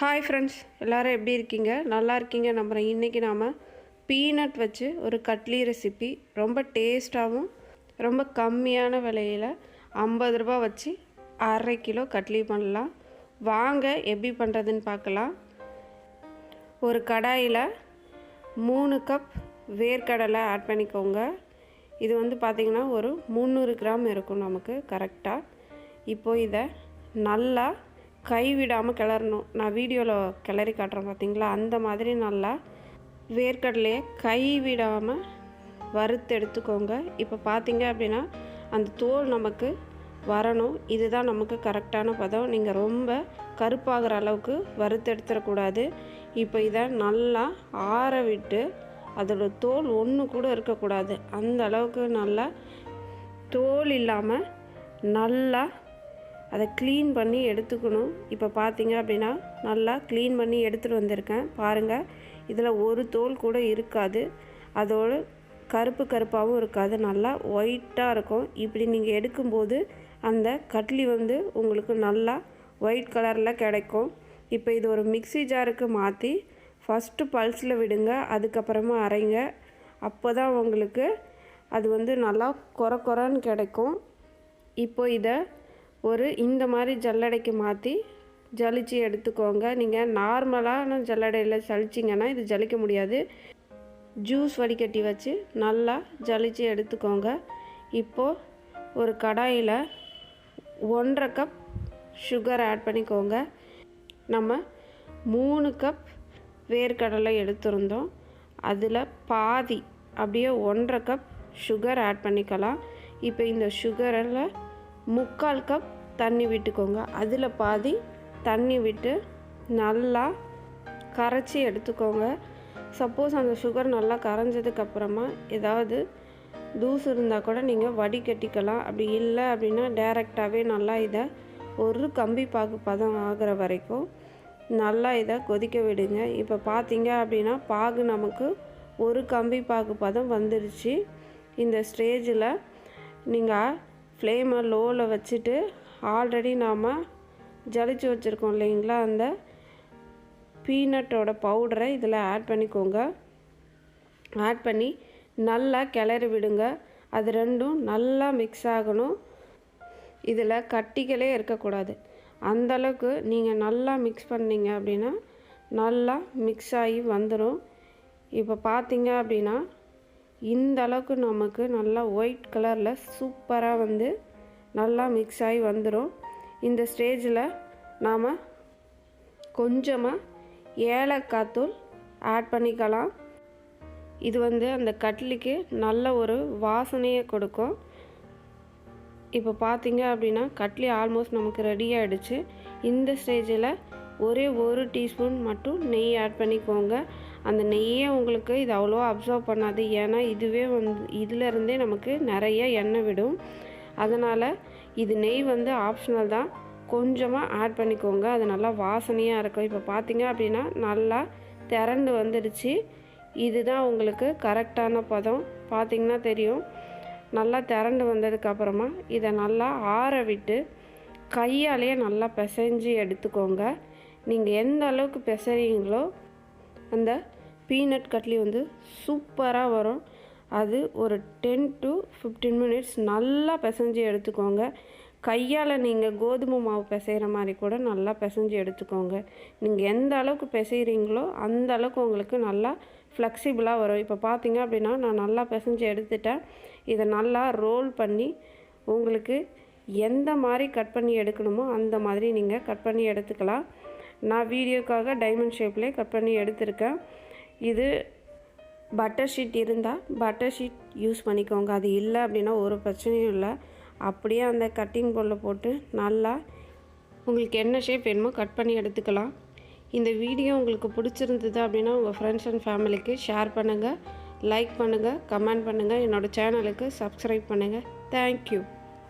Hi friends எல்லோரும் எப்படி இருக்கீங்க? நல்லா இருக்கீங்க நம்புகிறேன் இன்றைக்கி நாம் பீனட் வச்சு ஒரு கட்லி ரெசிபி ரொம்ப டேஸ்ட்டாகவும் ரொம்ப கம்மியான விலையில் ஐம்பது ரூபா வச்சு அரை கிலோ கட்லி பண்ணலாம். வாங்க எப்படி பண்ணுறதுன்னு பார்க்கலாம். ஒரு கடாயில் மூணு கப் வேர்க்கடலை ஆட் பண்ணிக்கோங்க. இது வந்து பார்த்திங்கன்னா ஒரு முந்நூறு கிராம் இருக்கும் நமக்கு கரெக்டாக இப்போ இதை நல்லா கைவிடாமல் கிளறணும். நான் வீடியோவில் கிளறி காட்டுறேன் பார்த்தீங்களா அந்த மாதிரி நல்லா வேர்க்கடலையை கைவிடாமல் வறுத்து எடுத்துக்கோங்க. இப்போ பார்த்தீங்க அப்படின்னா அந்த தோல் நமக்கு வரணும். இதுதான் நமக்கு கரெக்டான பதம். நீங்கள் ரொம்ப கருப்பாகிற அளவுக்கு வறுத்து எடுத்துடக்கூடாது இப்போ இதை நல்லா ஆற விட்டு அதோட தோல் ஒன்று கூட இருக்கக்கூடாது. அந்த அளவுக்கு நல்லா தோல் இல்லாமல் நல்லா அதை க்ளீன் பண்ணி எடுத்துக்கணும். இப்போ பார்த்தீங்க அப்படின்னா நல்லா க்ளீன் பண்ணி எடுத்துகிட்டு வந்திருக்கேன். பாருங்கள் இதில் ஒரு தோல் கூட இருக்காது. அதோடு கருப்பு கருப்பாகவும் இருக்காது. நல்லா ஒயிட்டாக இருக்கும். இப்படி நீங்கள் எடுக்கும்போது அந்த கட்லி வந்து உங்களுக்கு நல்லா ஒயிட் கலரில் கிடைக்கும். இப்போ இது ஒரு மிக்சி ஜாருக்கு மாற்றி ஃபஸ்ட்டு பல்ஸில் விடுங்க. அதுக்கப்புறமா அரைங்க. அப்போ தான் உங்களுக்கு அது வந்து நல்லா கொர கொரன்னு கிடைக்கும். இப்போ இதை ஒரு இந்த மாதிரி ஜல்லடைக்கு மாற்றி ஜலிச்சு எடுத்துக்கோங்க. நீங்கள் நார்மலான ஜல்லடையில் ஜலிச்சிங்கன்னா இது ஜலிக்க முடியாது. ஜூஸ் வடிகட்டி வச்சு நல்லா ஜலிச்சு எடுத்துக்கோங்க. இப்போது ஒரு கடாயில் ஒன்றரை கப் சுகர் ஆட் பண்ணிக்கோங்க. நம்ம மூணு கப் வேர்க்கடலை எடுத்திருந்தோம். அதில் பாதி அப்படியே ஒன்றரை கப் சுகர் ஆட் பண்ணிக்கலாம். இப்போ இந்த சுகரில் முக்கால் கப் தண்ணி விட்டுக்கோங்க. அதில் பாதி தண்ணி விட்டு நல்லா கரைச்சி எடுத்துக்கோங்க. சப்போஸ் அந்த சுகர் நல்லா கரைஞ்சதுக்கப்புறமா ஏதாவது தூசு இருந்தால் கூட நீங்கள் வடிகட்டிக்கலாம் அப்படி இல்லை அப்படின்னா டைரெக்டாகவே நல்லா இதை ஒரு கம்பி பாகு பதம் ஆகிற வரைக்கும் நல்லா இதை கொதிக்க விடுங்க. இப்போ பார்த்தீங்க அப்படின்னா பாகு நமக்கு ஒரு கம்பி பாகு பதம் வந்துடுச்சு இந்த ஸ்டேஜில் நீங்கள் ஃப்ளேமை லோவில் வச்சுட்டு ஆல்ரெடி நாம் ஜலிச்சு வச்சுருக்கோம் இல்லைங்களா? அந்த பீனட்டோட பவுடரை இதில் ஆட் பண்ணிக்கோங்க. ஆட் பண்ணி நல்லா கிளறி விடுங்க. அது ரெண்டும் நல்லா மிக்ஸ் ஆகணும். இதில் கட்டிகளே இருக்கக்கூடாது. அந்தளவுக்கு நீங்கள் நல்லா மிக்ஸ் பண்ணீங்க அப்படின்னா நல்லா மிக்ஸ் ஆகி வந்துடும் இப்போ பார்த்தீங்க அப்படின்னா இந்த அளவுக்கு நமக்கு நல்லா ஒயிட் கலரில் சூப்பராக வந்து நல்லா மிக்ஸ் ஆகி வந்துடும் இந்த ஸ்டேஜில் நாம் கொஞ்சமாக ஏலக்காய் தூள் ஆட் பண்ணிக்கலாம். இது வந்து அந்த கட்லிக்கு நல்ல ஒரு வாசனையை கொடுக்கும். இப்போ பார்த்தீங்க அப்படின்னா கட்லி ஆல்மோஸ்ட் நமக்கு ரெடி ஆகிடுச்சு இந்த ஸ்டேஜில் ஒரே ஒரு டீஸ்பூன் மட்டும் நெய் ஆட் பண்ணிக்கோங்க. அந்த நெய்யே உங்களுக்கு இது அவ்வளோ அப்சர்வ் பண்ணாது. ஏன்னா இதுவே வந்து இதிலருந்தே நமக்கு நிறைய எண்ணெய் விடும். அதனால் இது நெய் வந்து ஆப்ஷனல் தான். கொஞ்சமாக ஆட் பண்ணிக்கோங்க. அது நல்லா வாசனையாக இருக்கும். இப்போ பார்த்தீங்க அப்படின்னா நல்லா திரண்டு வந்துடுச்சு. இதுதான் உங்களுக்கு கரெக்டான பதம். பார்த்திங்கன்னா தெரியும். நல்லா திரண்டு வந்ததுக்கப்புறமா இதை நல்லா ஆற விட்டு கையாலேயே நல்லா பிசைஞ்சு எடுத்துக்கோங்க. நீங்கள் எந்த அளவுக்கு பிசைறீங்களோ அந்த பீனட் கட்லி வந்து சூப்பராக வரும். அது ஒரு டென் டு ஃபிஃப்டீன் மினிட்ஸ் நல்லா பிசைஞ்சு எடுத்துக்கோங்க. கையால் நீங்கள் கோதுமை மாவு பிசைகிற மாதிரி கூட நல்லா பிசைஞ்சு எடுத்துக்கோங்க. நீங்கள் எந்த அளவுக்கு பிசைகிறீங்களோ அந்த அளவுக்கு உங்களுக்கு நல்லா ஃப்ளெக்சிபிளாக வரும். இப்போ பார்த்தீங்க அப்படின்னா நான் நல்லா பிசைஞ்சு எடுத்துட்டேன். இதை நல்லா ரோல் பண்ணி உங்களுக்கு எந்த மாதிரி கட் பண்ணி எடுக்கணுமோ அந்த மாதிரி நீங்கள் கட் பண்ணி எடுத்துக்கலாம். நான் வீடியோக்காக டைமண்ட் ஷேப்லேயே கட் பண்ணி எடுத்திருக்கேன். இது பட்டர் ஷீட் இருந்தால் பட்டர் ஷீட் யூஸ் பண்ணிக்கோங்க. அது இல்லை அப்படின்னா ஒரு பிரச்சனையும் இல்லை. அப்படியே அந்த கட்டிங் போர்டில் போட்டு நல்லா உங்களுக்கு என்ன ஷேப் வேணுமோ கட் பண்ணி எடுத்துக்கலாம். இந்த வீடியோ உங்களுக்கு பிடிச்சிருந்தது அப்படின்னா உங்கள் ஃப்ரெண்ட்ஸ் அண்ட் ஃபேமிலிக்கு ஷேர் பண்ணுங்கள் லைக் பண்ணுங்கள் கமெண்ட் பண்ணுங்கள் என்னோடய சேனலுக்கு சப்ஸ்கிரைப் பண்ணுங்கள் தேங்க்யூ